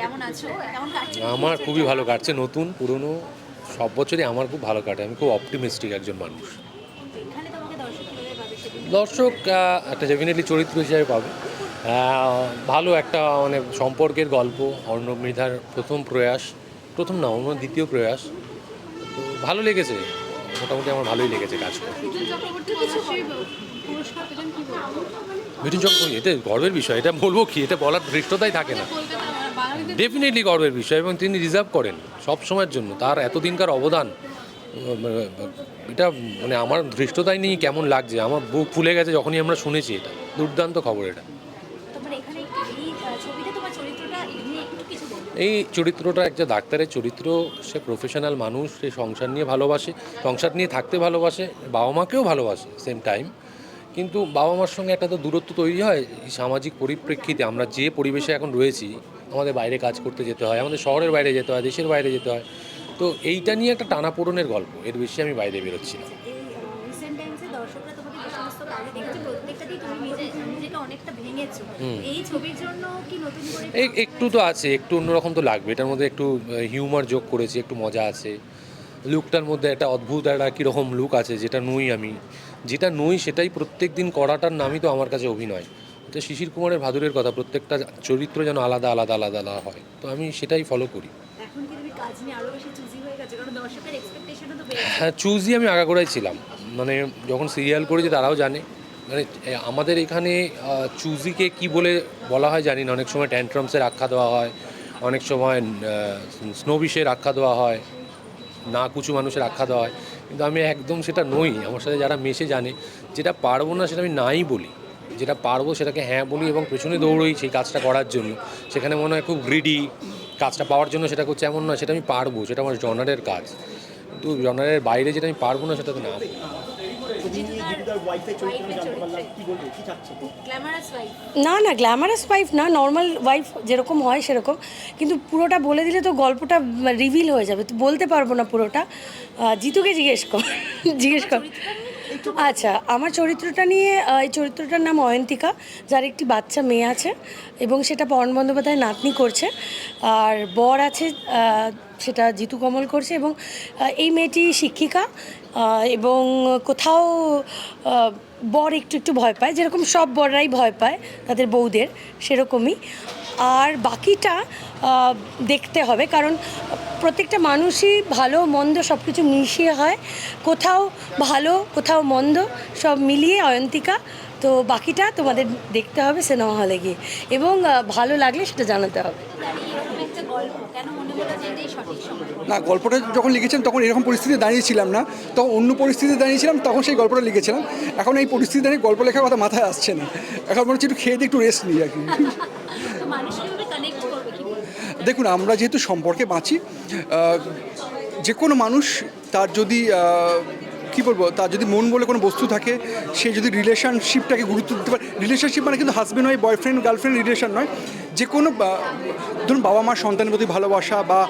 কেমন আছো? কেমন কাটছে? আমার খুবই ভালো কাটছে। নতুন পুরনো সব বছরই আমার খুব ভালো কাটে। আমি খুব অপটিমিস্টিক একজন মানুষ। দর্শক একটা ডেফিনেটলি চরিত্র হিসাবে পাবে। ভালো একটা মানে সম্পর্কের গল্প অর্ণব মৃধার প্রথম প্রয়াস। প্রথম না অন্য দ্বিতীয় প্রয়াস। তো ভালো লেগেছে। মোটামুটি আমার ভালোই লেগেছে কাজ করে মিঠুন চক্রবর্তী এটা গর্বের বিষয় এটা বলব কি এটা বলার ধৃষ্টতাই থাকে না। ডেফিনেটলি গর্বের বিষয় এবং তিনি রিজার্ভ করেন সব সময়ের জন্য। তার এতদিনকার অবদান এটা মানে আমার ধৃষ্টতাই নেই কেমন লাগছে। আমার বুক ফুলে গেছে যখনই আমরা শুনেছি এটা। দুর্দান্ত খবর এটা। এই চরিত্রটা একটা ডাক্তারের চরিত্র। সে প্রফেশনাল মানুষ, সে সংসার নিয়ে ভালোবাসে। সংসার নিয়ে থাকতে ভালোবাসে, বাবা মাকেও ভালোবাসে সেম টাইম কিন্তু বাবা মার সঙ্গে একটা তো দূরত্ব তৈরি হয় সামাজিক পরিপ্রেক্ষিতে আমরা যে পরিবেশে এখন রয়েছি, আমাদের বাইরে কাজ করতে যেতে হয়, আমাদের শহরের বাইরে যেতে হয়, দেশের বাইরে যেতে হয়। তো এইটা নিয়ে একটা টানাপোড়নের গল্প, এর বেশি আমি বাইরে বেরোচ্ছি না। অনেকটা ভেঙেছো। এই ছবির জন্য কি নতুন করে একটু তো আছে একটু অন্যরকম তো লাগবে। এটার মধ্যে একটু হিউমার যোগ করেছি একটু মজা আছে। লুকটার মধ্যে একটা অদ্ভুত একটা কীরকম লুক আছে যেটা নই আমি। যেটা নই সেটাই প্রত্যেক দিন করাটার নামই তো আমার কাছে অভিনয়। তো শিশির কুমারের ভাদুরের কথা প্রত্যেকটা চরিত্র যেন আলাদা আলাদা আলাদা আলাদা হয়। তো আমি সেটাই ফলো করি। হ্যাঁ চুজি আমি আগাগোড়াই ছিলাম। মানে যখন সিরিয়াল করেছি তারাও জানে। মানে আমাদের এখানে চুজিকে কি বলে বলা হয় জানি না। অনেক সময় ট্যান্ট্রামসের আখ্যা দেওয়া হয়, অনেক সময় স্নোবিশের আখ্যা দেওয়া হয়, না কুচু মানুষের আখ্যা দেওয়া হয়। কিন্তু আমি একদম সেটা নই, আমার সাথে যারা মেশে জানে, যেটা পারব না সেটা আমি নাই বলি। যেটা পারব সেটাকে হ্যাঁ বলি এবং পেছনে দৌড়ই সেই কাজটা করার জন্য। সেখানে মনে হয় খুব গ্রিডি কাজটা পাওয়ার জন্য সেটা করছে, এমন নয়, সেটা আমি পারব, সেটা আমার জনারের কাজ। কিন্তু জনারের বাইরে যেটা আমি পারব না সেটা তো না না না গ্ল্যামারাস ওয়াইফ না নর্মাল ওয়াইফ যেরকম হয় সেরকম। কিন্তু পুরোটা বলে দিলে তো গল্পটা রিভিল হয়ে যাবে। তো বলতে পারব না পুরোটা। জিতুকে জিজ্ঞেস কর। জিজ্ঞেস কর। আচ্ছা আমার চরিত্রটা নিয়ে এই চরিত্রটার নাম অয়ন্তিকা যার একটি বাচ্চা মেয়ে আছে এবং সেটা পবন বন্দ্যোপাধ্যায় নাতনি করছে। আর বর আছে সেটা জিতু কমল করছে এবং এই মেয়েটি শিক্ষিকা এবং কোথাও বর একটু একটু ভয় পায়, যেরকম সব বররাই ভয় পায় তাদের বউদের, সেরকমই। আর বাকিটা দেখতে হবে, কারণ প্রত্যেকটা মানুষই ভালো, মন্দ সব কিছু মিশিয়ে হয়। কোথাও ভালো, কোথাও মন্দ, সব মিলিয়ে অয়ন্তিকা তো বাকিটা তোমাদের দেখতে হবে সিনেমা হলে গিয়ে। এবং ভালো লাগলে সেটা জানাতে হবে। না, গল্পটা যখন লিখেছিলাম তখন এরকম পরিস্থিতিতে দাঁড়িয়েছিলাম না। তখন অন্য পরিস্থিতিতে দাঁড়িয়েছিলাম, তখন সেই গল্পটা লিখেছিলাম। এখন এই পরিস্থিতি দাঁড়িয়ে গল্প লেখার কথা মাথায় আসছে না। এখন মনে হচ্ছে একটু খেয়ে দিয়ে একটু রেস্ট নিই আর কি। তো দেখুন, আমরা যেহেতু সম্পর্কে বাঁচি যে কোনো মানুষ তার যদি কী বলব তার যদি মন বলে কোনো বস্তু থাকে, সে যদি রিলেশনশিপটাকে গুরুত্ব দিতে পারে রিলেশনশিপ মানে কিন্তু হাজব্যান্ড হয় বয়ফ্রেন্ড গার্লফ্রেন্ড রিলেশন নয়। যে কোনো ধরুন বাবা মার সন্তানের প্রতি ভালোবাসা বা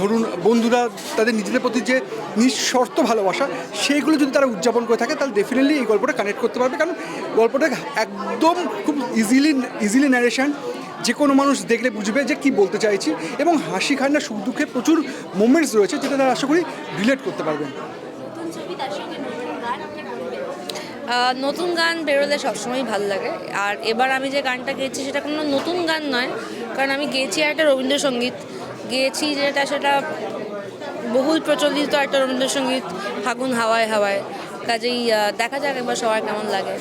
ধরুন বন্ধুরা তাদের নিজেদের প্রতি যে নিঃশর্ত ভালোবাসা সেইগুলো যদি তারা উদযাপন করে থাকে, তাহলে ডেফিনেটলি এই গল্পটা কানেক্ট করতে পারবে। কারণ গল্পটা একদম খুব ইজিলি ইজিলি ন্যারেশন যে কোনো মানুষ দেখলে বুঝবে যে কি বলতে চাইছি এবং হাসি খান্না সুখ দুঃখে প্রচুর মোমেন্টস রয়েছে, যেটা তারা আশা করি রিলেট করতে পারবেন নতুন ছবি তার সঙ্গে নতুন গান কি বলবে আহ, নতুন গান বেরোলে সবসময়ই ভালো লাগে। আর এবার আমি যে গানটা গেয়েছি সেটা কোনো নতুন গান নয়, কারণ আমি গেয়েছি একটা রবীন্দ্রসঙ্গীত। গেয়েছি যেটা সেটা বহুল প্রচলিত একটা রবীন্দ্রসঙ্গীত ফাগুন হাওয়ায় হাওয়ায়। কাজেই দেখা যাক এবার সবার কেমন লাগে।